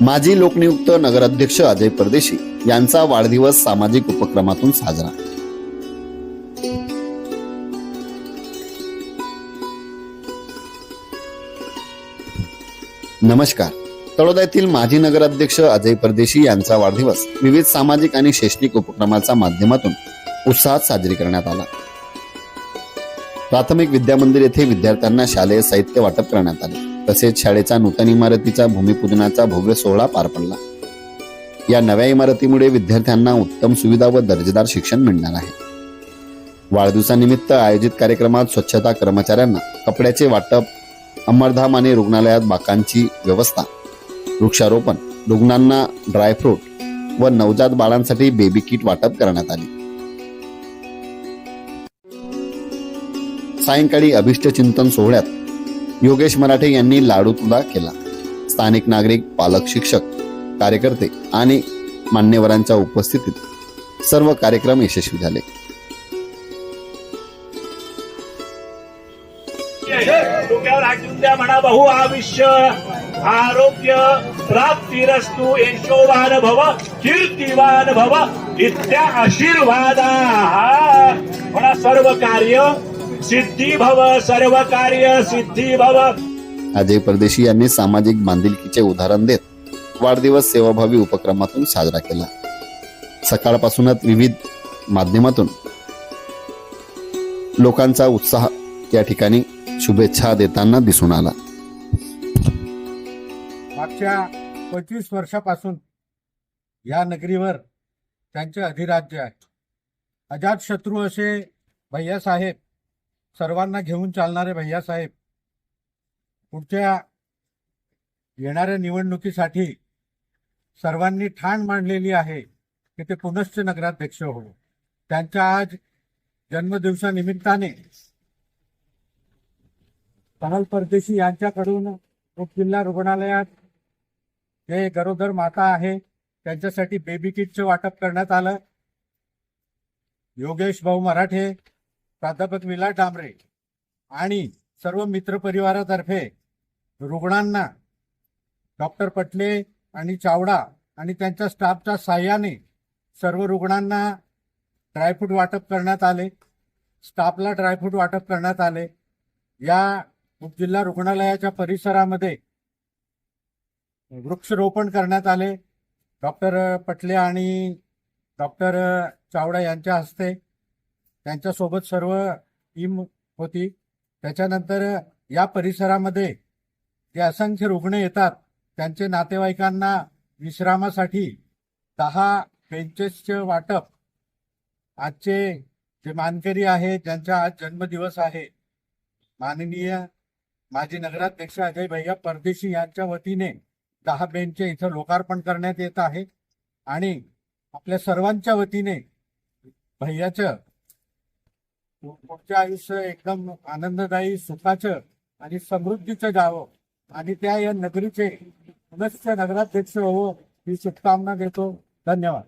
माजी लोकनियुक्त नगराध्यक्ष अजय परदेशी यांचा वाढदिवस सामाजिक उपक्रमातून साजरा. नमस्कार. तळोदा येथील माजी नगराध्यक्ष अजय परदेशी यांचा वाढदिवस विविध सामाजिक आणि शैक्षणिक उपक्रमाच्या माध्यमातून उत्साहात साजरी करण्यात आला. प्राथमिक विद्या मंदिर येथे विद्यार्थ्यांना शालेय साहित्य वाटप करण्यात आले. तसेच शाळेच्या नूतन इमारतीच्या भूमिपूजनाचा भव्य सोहळा पार पडला. या नव्या इमारतीमुळे विद्यार्थ्यांना उत्तम सुविधा व दर्जेदार शिक्षण मिळणार आहे. वाढदिवसानिमित्त आयोजित कार्यक्रमात स्वच्छता कर्मचाऱ्यांना कपड्याचे वाटप अमरधाम आणि रुग्णालयात बाकांची व्यवस्था वृक्षारोपण रुग्णांना ड्रायफ्रूट व नवजात बाळांसाठी बेबी किट वाटप करण्यात आली. सायंकाळी अभिष्ट चिंतन सोहळ्यात योगेश मराठे यांनी लाडू तुला केला. स्थानिक नागरिक पालक शिक्षक कार्यकर्ते आणि मान्यवरांच्या उपस्थितीत सर्व कार्यक्रम यशस्वी झाले. डोक्यावर हात रस्तू द्या म्हणा बहु आयुष्य आरोग्य प्राप्तिरस्तु यशोवान भव कीर्तिवान भव इत्या आशीर्वादा. म्हणा सर्व कार्य सिद्धी भव सर्व कार्य सिद्धी भव अजय परदेशी यांनी सामाजिक बांधिलकीचे उदाहरण देत वाढदिवस सेवाभावी उपक्रमातून साजरा केला. सकाळपासूनच विविध माध्यमातून लोकांचा उत्साह या ठिकाणी शुभेच्छा देताना दिसून आला. मागच्या पंचवीस वर्षापासून या नगरीवर त्यांचे अधिराज्य आहे. अजात शत्रू असे भैयासाहेब सर्वांना घेऊन चालणारे भैयासाहेब पुढच्या येणाऱ्या निवडणुकीसाठी सर्वांनी ठाण मांडलेली आहे की ते पुनश्च नगराध्यक्ष हो त्यांच्या आज जन्मदिवसानिमित्ताने कमल परदेशी यांच्याकडून उपजिल्हा रुग्णालयात जे गरोदर माता आहे त्यांच्यासाठी बेबी किटचं वाटप करण्यात आलं. योगेश भाऊ मराठे प्राध्यापक विला डांबरे आणि सर्व मित्रपरिवारातर्फे रुग्णांना डॉक्टर पटले आणि चावडा आणि त्यांच्या स्टाफच्या साह्याने सर्व रुग्णांना ड्रायफ्रूट वाटप करण्यात आले. स्टाफला ड्रायफ्रूट वाटप करण्यात आले. या उपजिल्हा रुग्णालयाच्या परिसरामध्ये वृक्षरोपण करण्यात आले. डॉक्टर पटले आणि डॉक्टर चावडा यांच्या हस्ते त्यांच्यासोबत सर्व टीम होती. त्याच्यानंतर या परिसरामध्ये जे असंख्य रुग्ण येतात त्यांचे नातेवाईकांना विश्रामासाठी दहा बेंचेसचे वाटप. आजचे जे मानकरी आहे ज्यांचा आज जन्मदिवस आहे माननीय माजी नगराध्यक्ष अजय भैया परदेशी यांच्या वतीने दहा बेंचचे इथं लोकार्पण करण्यात येत आहे. आणि आपल्या सर्वांच्या वतीने भैयाचं पुढचं आयुष्य एकदम आनंददायी सुखाचं आणि समृद्धीचं जावं. आणि त्या या नगरीचे पुनश्च नगराध्यक्ष हो ही शुभकामना देतो. धन्यवाद.